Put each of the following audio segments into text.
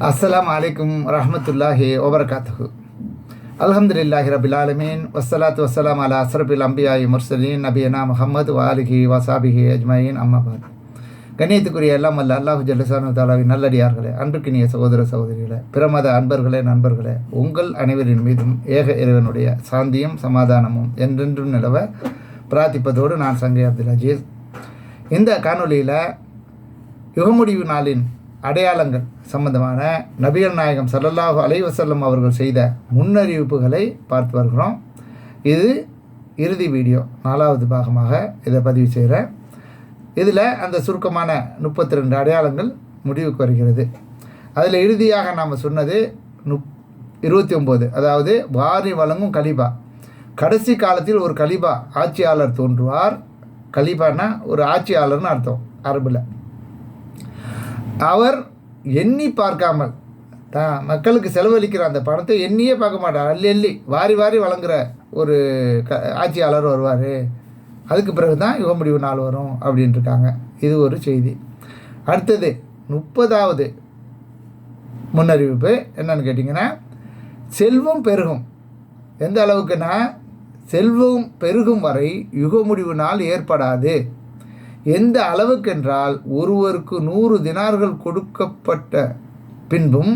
அஸ்ஸலாம் அலைக்கும் ரஹமத்துல்லாஹி வபரகாத்துஹு அல்ஹம்துலில்லாஹி ரபில் ஆலமீன் வஸ்ஸலாத்து வஸ்ஸலாம் அலா அஸ்ரபில் அம்பியாயி முர்சலீன் நபியனா முகமது வாலிஹி வசாபிஹி அஜ்மயின் அம்மாபாத் கண்ணியத்துக்குரிய எல்லாம் அல்ல அல்லாஹு ஜல்லசானு தாலாவின் நல்லடியார்களே அன்புக்கினிய சகோதர சகோதரிகளே பிரமத அன்பர்களே நண்பர்களே உங்கள் அனைவரின் மீதும் ஏக இறைவனுடைய சாந்தியும் சமாதானமும் என்றென்றும் நிலவ பிரார்த்திப்பதோடு நான் சங்கை அப்துல் அஜீஸ். இந்த காணொளியில் யுகமுடிவு நாளின் அடையாளங்கள் சம்பந்தமான நபிகள் நாயகம் சல்லல்லாஹு அலைவசல்லம் அவர்கள் செய்த முன்னறிவிப்புகளை பார்த்து வருகிறோம். இது இறுதி வீடியோ நாலாவது பாகமாக இதை பதிவு செய்கிறேன். இதில் அந்த சுருக்கமான முப்பத்தி ரெண்டு அடையாளங்கள் முடிவுக்கு வருகிறது. அதில் இறுதியாக நாம் சொன்னது நுப் இருபத்தி ஒம்பது அதாவது வாரி வழங்கும் கலிபா. கடைசி காலத்தில் ஒரு கலிபா ஆட்சியாளர் தோன்றுவார். கலிபானா ஒரு ஆட்சியாளர்னு அர்த்தம் அரபில். அவர் எண்ணி பார்க்காமல் தான் மக்களுக்கு செலவழிக்கிற அந்த பணத்தை எண்ணியே பார்க்க மாட்டார். அள்ளி அள்ளி வாரி வாரி வழங்குற ஒரு க ஆட்சியாளர் வருவார். அதுக்கு பிறகு தான் யுக முடிவு நாள் வரும் அப்படின்ட்டு இருக்காங்க இது ஒரு செய்தி. அடுத்தது முப்பதாவது முன்னறிவிப்பு என்னன்னு கேட்டிங்கன்னா செல்வம் பெருகும். எந்த அளவுக்குன்னா செல்வம் பெருகும் வரை யுக முடிவு நாள் ஏற்படாது. எந்த அளவுக்கென்றால் ஒருவருக்கு நூறு தினார்கள் கொடுக்கப்பட்ட பின்பும்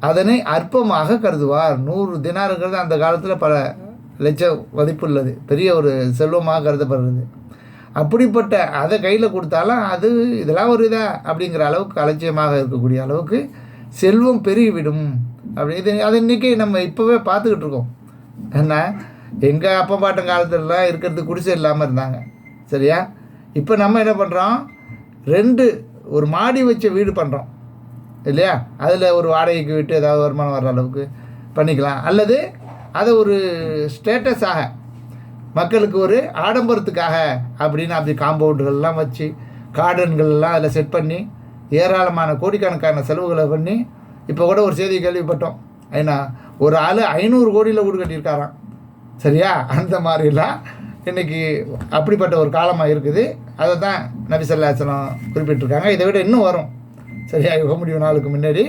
அதனை அற்பமாக கருதுவார். நூறு தினார்கள் அந்த காலத்தில் பல லட்ச மதிப்புள்ளது பெரிய ஒரு செல்வமாக கருதப்படுறது அப்படிப்பட்ட அதை கையில் கொடுத்தாலும் அது இதெல்லாம் ஒரு இதா அப்படிங்கிற அளவுக்கு அலட்சியமாக இருக்கக்கூடிய அளவுக்கு செல்வம் பெருகிவிடும். அப்படி இது அது இன்றைக்கி நம்ம இப்போவே பார்த்துக்கிட்டு இருக்கோம். என்ன எங்கள் அப்பா பாட்டன் காலத்துலலாம் இருக்கிறதுக்கு குடிசை இல்லாமல் இருந்தாங்க. சரியா? இப்போ நம்ம என்ன பண்ணுறோம் ரெண்டு ஒரு மாடி வச்ச வீடு பண்ணுறோம் இல்லையா? அதில் ஒரு வாடகைக்கு விட்டு ஏதாவது வருமானம் வர்ற அளவுக்கு பண்ணிக்கலாம். அல்லது அதை ஒரு ஸ்டேட்டஸாக மக்களுக்கு ஒரு ஆடம்பரத்துக்காக அப்படின்னு அப்படி காம்பவுண்டுகள்லாம் வச்சு கார்டன்கள்லாம் அதில் செட் பண்ணி ஏராளமான கோடிக்கணக்கான செலவுகளை பண்ணி இப்போ கூட ஒரு செய்தி கேள்விப்பட்டோம். ஏன்னா ஒரு ஆள் ஐநூறு கோடியில் வீடு கட்டியிருக்காராம். சரியா? அந்த மாதிரிலாம் இன்றைக்கி அப்படிப்பட்ட ஒரு காலமாக இருக்குது. அதை தான் நபிசல்லாசனம் குறிப்பிட்டிருக்காங்க. இதை விட இன்னும் வரும். சரியா? யுக முடிவு நாளுக்கு முன்னாடி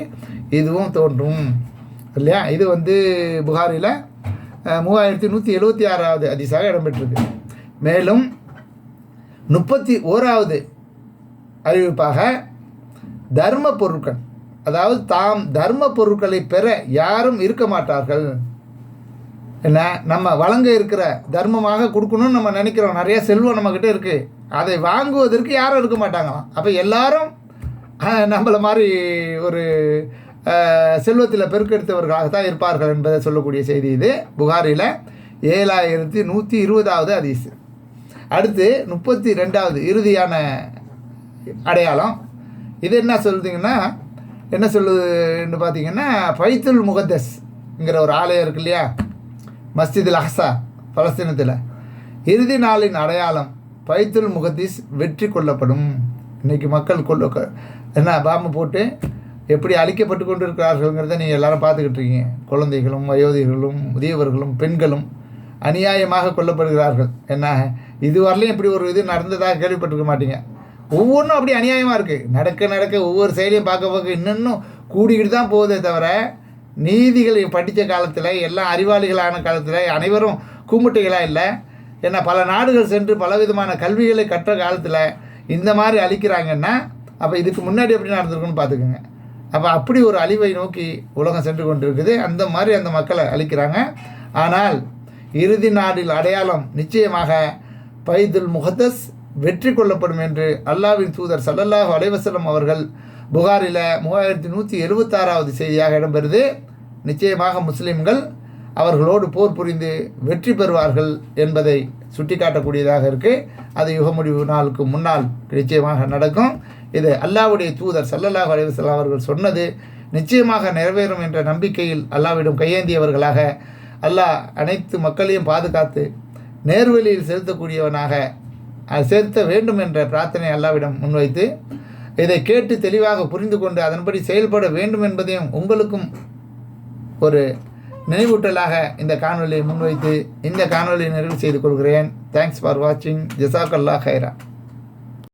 இதுவும் தோன்றும். இல்லையா? இது வந்து புகாரில் மூவாயிரத்தி நூற்றி எழுபத்தி ஆறாவது அதிசாக இடம்பெற்றிருக்கு. மேலும் முப்பத்தி ஓராவது அறிவிப்பாக தர்ம பொருட்கள் அதாவது தாம் தர்ம பொருட்களை பெற யாரும் இருக்க மாட்டார்கள். என்ன? நம்ம வழங்க இருக்கிற தர்மமாக கொடுக்கணும்னு நம்ம நினைக்கிறோம். நிறைய செல்வம் நம்மக்கிட்ட இருக்குது அதை வாங்குவதற்கு யாரும் இருக்க மாட்டாங்களாம். அப்போ எல்லாரும் நம்மளை மாதிரி ஒரு செல்வத்தில் பெருக்கெடுத்தவர்களாக தான் இருப்பார்கள் என்பதை சொல்லக்கூடிய செய்தி இது. புகாரில் ஏழாயிரத்தி நூற்றி இருபதாவது அதிசு அடுத்து முப்பத்தி ரெண்டாவது இறுதியான அடையாளம். இது என்ன சொல்லுதுங்கன்னா என்ன சொல்லுதுன்னு பார்த்தீங்கன்னா பைத்துல் முகத்தஸ்ங்கிற ஒரு ஆலயம் இருக்கு இல்லையா? மஸ்ஜிதில் அஹ்சா பலஸ்தீனத்தில். இறுதி நாளின் அடையாளம் பைத்துல் முகத்தீஸ் வெற்றி கொள்ளப்படும். இன்றைக்கி மக்கள் கொள்ள என்ன பாம்பு போட்டு எப்படி அழிக்கப்பட்டு கொண்டு இருக்கிறார்கள்ங்கிறத நீங்கள் எல்லாரும் பார்த்துக்கிட்டு இருக்கீங்க. குழந்தைகளும் வயோதிகளும் முதியவர்களும் பெண்களும் அநியாயமாக கொல்லப்படுகிறார்கள். என்ன இதுவரையிலும் இப்படி ஒரு இது நடந்ததாக கேள்விப்பட்டிருக்க மாட்டீங்க. ஒவ்வொன்றும் அப்படி அநியாயமாக இருக்குது நடக்க நடக்க ஒவ்வொரு செயலையும் பார்க்க பார்க்க இன்னும் கூடிக்கிட்டு தான் போகுதே தவிர நீதிகளை படித்த காலத்தில் எல்லாம் அறிவாளிகளான காலத்தில் அனைவரும் கூமுட்டைகளாக இல்லை. ஏன்னா பல நாடுகள் சென்று பலவிதமான கல்விகளை கற்ற காலத்தில் இந்த மாதிரி அழிக்கிறாங்கன்னா அப்போ இதுக்கு முன்னாடி எப்படி நடந்திருக்குன்னு பார்த்துக்குங்க அப்போ அப்படி ஒரு அழிவை நோக்கி உலகம் சென்று கொண்டு இருக்குது அந்த மாதிரி அந்த மக்களை அழிக்கிறாங்க. ஆனால் இறுதி நாடில் அடையாளம் நிச்சயமாக பைதுல் முகத்தஸ் வெற்றி கொள்ளப்படும் என்று அல்லாவின் தூதர் சல்லல்லாஹு அலைவசலம் அவர்கள் புகாரில் மூவாயிரத்தி நூற்றி எழுபத்தாறாவது செய்தியாக இடம்பெறுது. நிச்சயமாக முஸ்லீம்கள் அவர்களோடு போர் புரிந்து வெற்றி பெறுவார்கள் என்பதை சுட்டிக்காட்டக்கூடியதாக இருக்குது அது யுக முடிவு நாளுக்கு முன்னால் நிச்சயமாக நடக்கும். இது அல்லாவுடைய தூதர் சல்லல்லாஹ் அலிவசல்லாம் அவர்கள் சொன்னது நிச்சயமாக நிறைவேறும் என்ற நம்பிக்கையில் அல்லாவிடம் கையேந்தியவர்களாக அல்லாஹ் அனைத்து மக்களையும் பாதுகாத்து நேர்வழியில் செலுத்தக்கூடியவனாக செலுத்த வேண்டும் என்ற பிரார்த்தனை அல்லாவிடம் முன்வைத்து இதை கேட்டு தெளிவாக புரிந்து கொண்டு அதன்படி செயல்பட வேண்டும் என்பதையும் உங்களுக்கும் ஒரு நினைவூட்டலாக இந்த காணொலியை முன்வைத்து இந்த காணொலியை நிறைவு செய்து கொள்கிறேன். தேங்க்ஸ் ஃபார் வாட்சிங் ஜசாக்கல்லா ஹைரா.